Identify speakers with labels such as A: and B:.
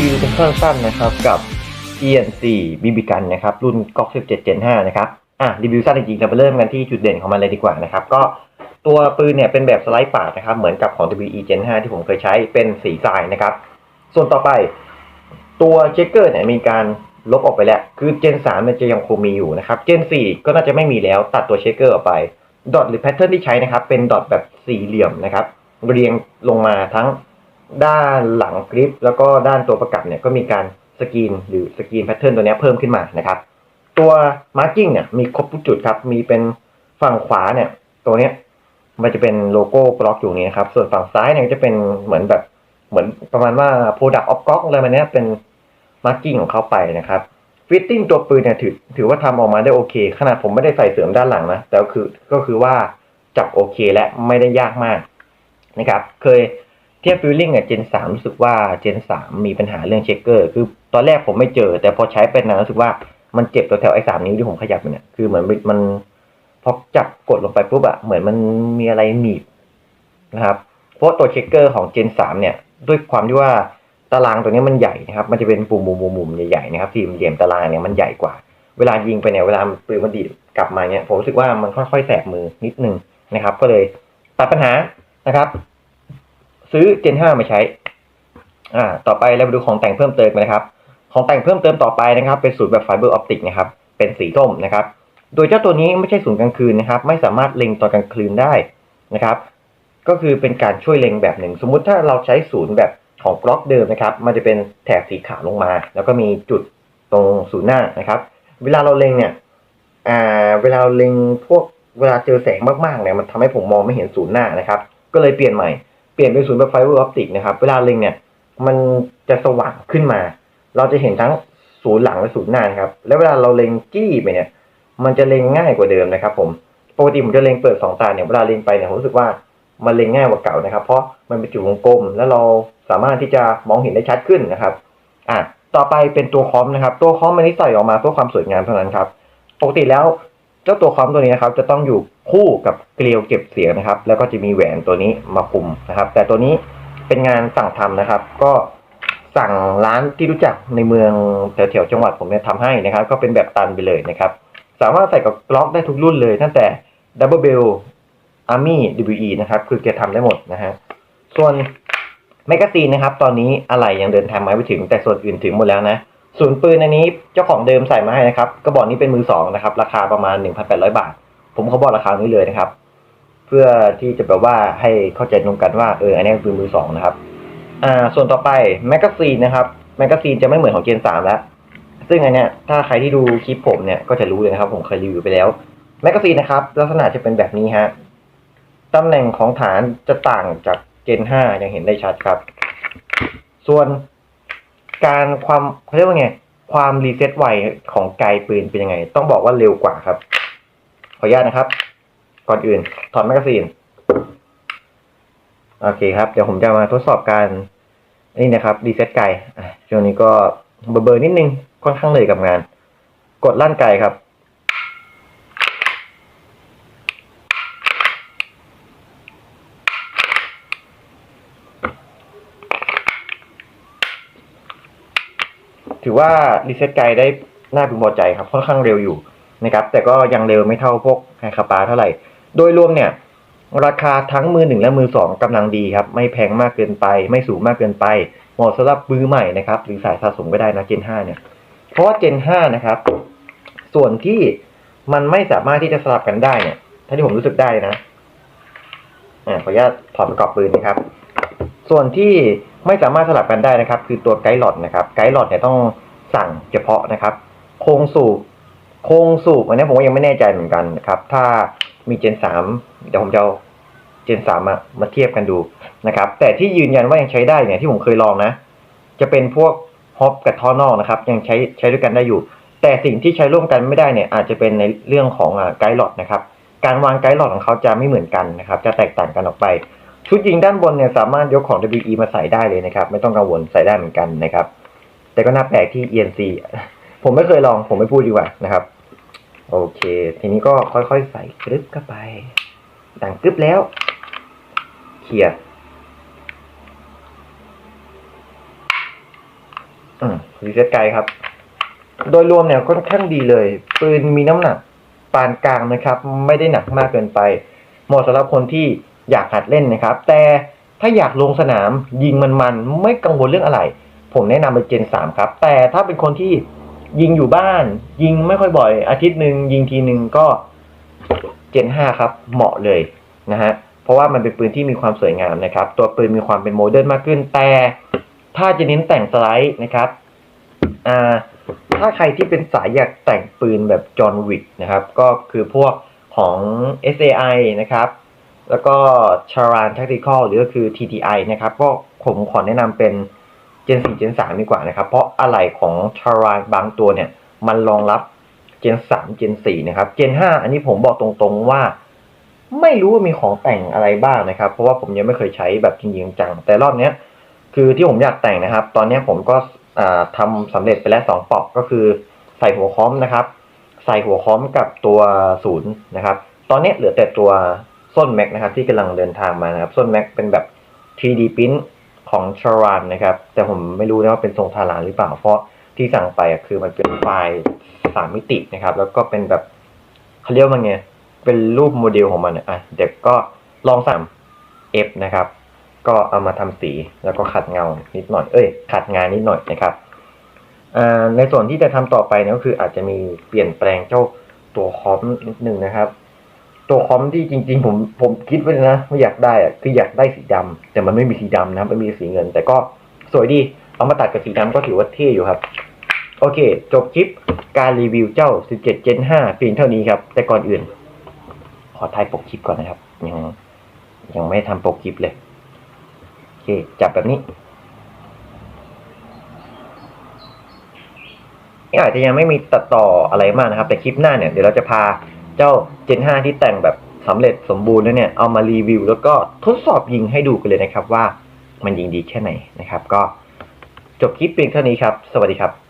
A: รีวิวกันสั้นๆนะครับกับ ENC BB กันนะครับรุ่น GOG 17 Gen 5นะครับอะรีวิวสั้นจริงๆเราไปเริ่มกันที่จุดเด่นของมันเลยดีกว่านะครับก็ตัวปืนเนี่ยเป็นแบบสไลด์ปาดนะครับเหมือนกับของ WE Gen 5 ที่ผมเคยใช้เป็นสีทรายนะครับ ส่วนต่อไปตัวเช็คเกอร์เนี่ยมีการลบออกไปแล้ว คือ Gen 3เนี่ยจะยังคงมีอยู่นะครับ Gen 4 ก็น่าจะไม่มีแล้วตัดตัวเช็คเกอร์ออกไปดอทหรือแพทเทิร์นที่ใช้นะครับเป็นดอทแบบสี่เหลี่ยมนะครับเรียงลงมาทั้ง ด้านหลังกริปแล้วก็ด้านตัวประกับเนี่ยก็มีการสกรีนหรือสกรีนแพทเทิร์นตัวนี้เพิ่มขึ้นมานะครับ ตัวมาร์กิ้งเนี่ยมีครบทุกจุดครับ มีเป็นฝั่งขวาเนี่ย ตัวเนี้ยมันจะเป็นโลโก้บล็อกอยู่นี้นะครับ ส่วนฝั่งซ้ายเนี่ยก็จะเป็นเหมือนแบบเหมือนประมาณว่า Product of g o อะไรแบบเนี้ยเป็นมาร์กิ้งของเขาไปนะครับฟิตติ้งตัวปืนเนี่ยถือถือว่าทำออกมาได้โอเค ขนาดผมไม่ได้ใส่เสริมด้านหลังนะ แต่ก็คือก็คือว่าจับโอเคและไม่ได้ยากมากนะครับ เคย เทียบฟิลลิ่งกับ Gen 3รู้สึกว่า Gen 3มีปัญหาเรื่องเช็คเกอร์ คือตอนแรกผมไม่เจอ แต่พอใช้เป็นนานรู้สึกว่ามันเจ็บตัวแถวไอ้สามนิ้วที่ผมขยับเนี่ยคือเหมือนมันพอจับกดลงไปปุ๊บอะเหมือนมันมีอะไรหนีบนะครับ เพราะตัวเช็คเกอร์ของ Gen 3เนี่ย ด้วยความที่ว่าตารางตัวนี้มันใหญ่นะครับ มันจะเป็นปุ่มมุมมุมใหญ่ๆนะครับสี่เหลี่ยมตารางเนี่ยมันใหญ่กว่า เวลายิงไปเนี่ยเวลาปืนมันดีดกลับมาเนี่ยผมรู้สึกว่ามันค่อยๆแสบมือนิดนึงนะครับ ก็เลยตัดปัญหานะครับ ซื้อ Gen 5 มาใช้ อ่า ต่อไปเราไปดูของแต่งเพิ่มเติมนะครับ ของแต่งเพิ่มเติมต่อไปนะครับ เป็นศูนย์แบบไฟเบอร์ออปติกนะครับ เป็นสีส้มนะครับ โดยเจ้าตัวนี้ไม่ใช่ศูนย์กลางคืนนะครับ ไม่สามารถเล็งตอนกลางคืนได้นะครับ ก็คือเป็นการช่วยเล็งแบบหนึ่ง สมมุติถ้าเราใช้ศูนย์แบบของบล็อกเดิมนะครับ มันจะเป็นแถบสีขาวลงมา แล้วก็มีจุดตรงศูนย์หน้านะครับ เวลาเราเล็งเนี่ย อ่า เวลาเราเล็งพวกเวลาเจอแสงมากๆเนี่ย มันทำให้ผมมองไม่เห็นศูนย์หน้านะครับ ก็เลยเปลี่ยนใหม่ ลี่ยนเป็นศูนย์แบบไฟเบอร์ออปติกนะครับ เวลาเล็งเนี่ย มันจะสว่างขึ้นมา เราจะเห็นทั้งศูนย์หลังและศูนย์หน้านครับ แล้วเวลาเราเล็งจี้ไปเนี่ย มันจะเล็งง่ายกว่าเดิมนะครับ ผม ปกติผมจะเล็งเปิดสองตาเนี่ย เวลาเล็งไปเนี่ยผมรู้สึกว่ามันเล็งง่ายกว่าเก่านะครับ เพราะมันเป็นจุดวงกลม แล้วเราสามารถที่จะมองเห็นได้ชัดขึ้นนะครับ อะ ต่อไปเป็นตัวคอมนะครับ ตัวคอมอันนี้ใส่ออกมาเพื่อความสวยงามเท่านั้นครับ ปกติแล้ว เจ้าตัวคอมตัวนี้นะครับจะต้องอยู่คู่กับเกลียวเก็บเสียงนะครับ แล้วก็จะมีแหวนตัวนี้มาคุมนะครับ แต่ตัวนี้เป็นงานสั่งทำนะครับ ก็สั่งร้านที่รู้จักในเมืองแถวๆจังหวัดผมเนี่ยทำให้นะครับ ก็เป็นแบบตันไปเลยนะครับ สามารถใส่กับกล็อกได้ทุกรุ่นเลยตั้งแต่ Double Bell Army WE นะครับคือแกทำได้หมดนะฮะส่วนแมกกาซีนนะครับ ตอนนี้อะไรยังเดินทางมาไม่ถึงแต่ส่วนอื่นถึงหมดแล้วนะ ส่วนปืนอันนี้เจ้าของเดิมใส่มาให้นะครับกระบอกนี้เป็นมือสองนะครับ ราคาประมาณ 1,800 บาท ผมเขาบอกราคานี้เลยนะครับ เพื่อที่จะแบบว่าให้เข้าใจตรงกันว่าเอออันนี้คือมือสองนะครับ อ่า ส่วนต่อไปแมกกาซีนนะครับแมกกาซีนจะไม่เหมือนของเจนสามแล้วซึ่งอันเนี้ยถ้าใครที่ดูคลิปผมเนี่ยก็จะรู้เลยนะครับ ผมเคยรีวิวไปแล้วแมกกาซีนนะครับ ลักษณะจะเป็นแบบนี้ฮะตำแหน่งของฐานจะต่างจากเจนห้ายังเห็นได้ชัดครับ ส่วน การความเขาเรียกว่าไง ความรีเซ็ตไวของไกลปืนเป็นยังไง ต้องบอกว่าเร็วกว่าครับ ขออนุญาตนะครับ ก่อนอื่น ถอดแมกกาซีน โอเคครับ เดี๋ยวผมจะมาทดสอบการ นี่นะครับรีเซ็ตไกลช่วงนี้ก็เบอร์เบอร์นิดนึง ค่อนข้างเลยกับงาน กดลั่นไกลครับ ถือว่ารีเซ็ตไกได้น่าพึงพอใจครับค่อนข้างเร็วอยู่นะครับแต่ก็ยังเร็วไม่เท่าพวกไฮคาปาเท่าไหร่ โดยรวมเนี่ยราคาทั้งมือหนึ่งและมือสองกำลังดีครับ ไม่แพงมากเกินไป ไม่สูงมากเกินไป เหมาะสำหรับมือใหม่นะครับ หรือสายสะสมก็ได้นะเจน5เนี่ย เพราะว่าเจน5นะครับ ส่วนที่มันไม่สามารถที่จะสลับกันได้เนี่ย ถ้าที่ผมรู้สึกได้นะอ่าขออนุญาตถอดประกอบปืนนะครับ ส่วนที่ ไม่สามารถสลับกันได้นะครับ คือตัวไกด์หลอดนะครับ ไกด์หลอดเนี่ยต้องสั่งเฉพาะนะครับ โครงสูบโครงสูบอันนี้ผมก็ยังไม่แน่ใจเหมือนกันนะครับ ถ้ามีเจนสามเดี๋ยวผมจะเจนสามมามาเทียบกันดูนะครับ แต่ที่ยืนยันว่ายังใช้ได้เนี่ยที่ผมเคยลองนะ จะเป็นพวกฮอปกับท่อนอกนะครับ ยังใช้ใช้ด้วยกันได้อยู่ แต่สิ่งที่ใช้ร่วมกันไม่ได้เนี่ย อาจจะเป็นในเรื่องของไกด์หลอดนะครับ การวางไกด์หลอดของเขาจะไม่เหมือนกันนะครับ จะแตกต่างกันออกไป ชุดยิงด้านบนเนี่ยสามารถยกของ WE มาใส่ได้เลยนะครับ ไม่ต้องกังวลใส่ได้เหมือนกันนะครับ แต่ก็น่าแปลกที่ ENC ผมไม่เคยลองผมไม่พูดดีกว่านะครับ โอเค ทีนี้ก็ค่อยๆใส่กรึบเข้าไปดังกรึบแล้วเคลียร์อืมรีเซ็ตไกลครับ โดยรวมเนี่ยค่อนข้างดีเลย ปืนมีน้ำหนักปานกลางนะครับ ไม่ได้หนักมากเกินไป เหมาะสำหรับคนที่ อยากหัดเล่นนะครับ แต่ถ้าอยากลงสนามยิงมันๆไม่กังวลเรื่องอะไร ผมแนะนำเป็นเจนสามครับ แต่ถ้าเป็นคนที่ยิงอยู่บ้าน ยิงไม่ค่อยบ่อย อาทิตย์หนึ่งยิงทีหนึ่งก็เจนห้าครับ เหมาะเลยนะฮะเพราะว่ามันเป็นปืนที่มีความสวยงามนะครับ ตัวปืนมีความเป็นโมเดิร์นมากขึ้น แต่ถ้าจะเน้นแต่งสไลด์นะครับอ่าถ้าใครที่เป็นสายอยากแต่งปืนแบบจอห์นวิกนะครับ ก็คือพวกของ SAI นะครับ แล้วก็ Charan Tactical หรือก็คือ TTI นะครับก็ผมขอแนะนำเป็น Gen 4 Gen 3 ดีกว่านะครับ เพราะอะไหล่ของ Charan บางตัวเนี่ย มันรองรับ Gen 3 Gen 4 นะครับ Gen 5 อันนี้ผมบอกตรงๆว่า ไม่รู้ว่ามีของแต่งอะไรบ้างนะครับ เพราะว่าผมยังไม่เคยใช้แบบจริงๆจัง แต่รอบเนี้ยคือที่ผมอยากแต่งนะครับ ตอนนี้ผมก็อ่าทำสำเร็จไปแล้วสองปอกก็คือใส่หัวค้อมนะครับ ใส่หัวค้อมกับตัวศูนย์นะครับ ตอนนี้เหลือแต่ตัว ส้นแม็กนะครับที่กำลังเดินทางมานะครับส้นแม็กเป็นแบบ 3D print ของชารานนะครับ แต่ผมไม่รู้นะว่าเป็นทรงทารานหรือเปล่าเพราะที่สั่งไปคือมันเป็นไฟล์สามมิตินะครับ แล้วก็เป็นแบบเขาเรียกว่ามันไงเป็นรูปโมเดลของมันอะเด็กก็ลองสั่ง F นะครับ ก็เอามาทำสีแล้วก็ขัดเงานิดหน่อยเอ้ย ขัดงานนิดหน่อยนะครับในส่วนที่จะทำต่อไปนี่ก็คืออาจจะมีเปลี่ยนแปลงเจ้าตัวคอมนิดนึงนะครับ ตัวคอมที่จริง ๆ ผมผมคิดไว้นะว่าอยากได้อะคืออยากได้สีดำแต่มันไม่มีสีดำนะครับมันมีสีเงิน แต่ก็สวยดี เอามาตัดกับสีดำก็ถือว่าเท่อยู่ครับ โอเค จบคลิปการรีวิวเจ้า 17 Gen 5เพียงเท่านี้ครับ แต่ก่อนอื่น ขอถ่ายปกคลิปก่อนนะครับ ยังยังไม่ได้ทำปกคลิปเลย โอเค จับแบบนี้อาจจะยังไม่มีตัดต่ออะไรมากนะครับ แต่คลิปหน้าเนี่ยเดี๋ยวเราจะพา เจ้า Gen 5 ที่แต่งแบบสำเร็จสมบูรณ์แล้วเนี่ยเอามารีวิว แล้วก็ทดสอบยิงให้ดูกันเลยนะครับว่ามันยิงดีแค่ไหนนะครับ ก็จบคลิปเพียงเท่านี้ครับ สวัสดีครับ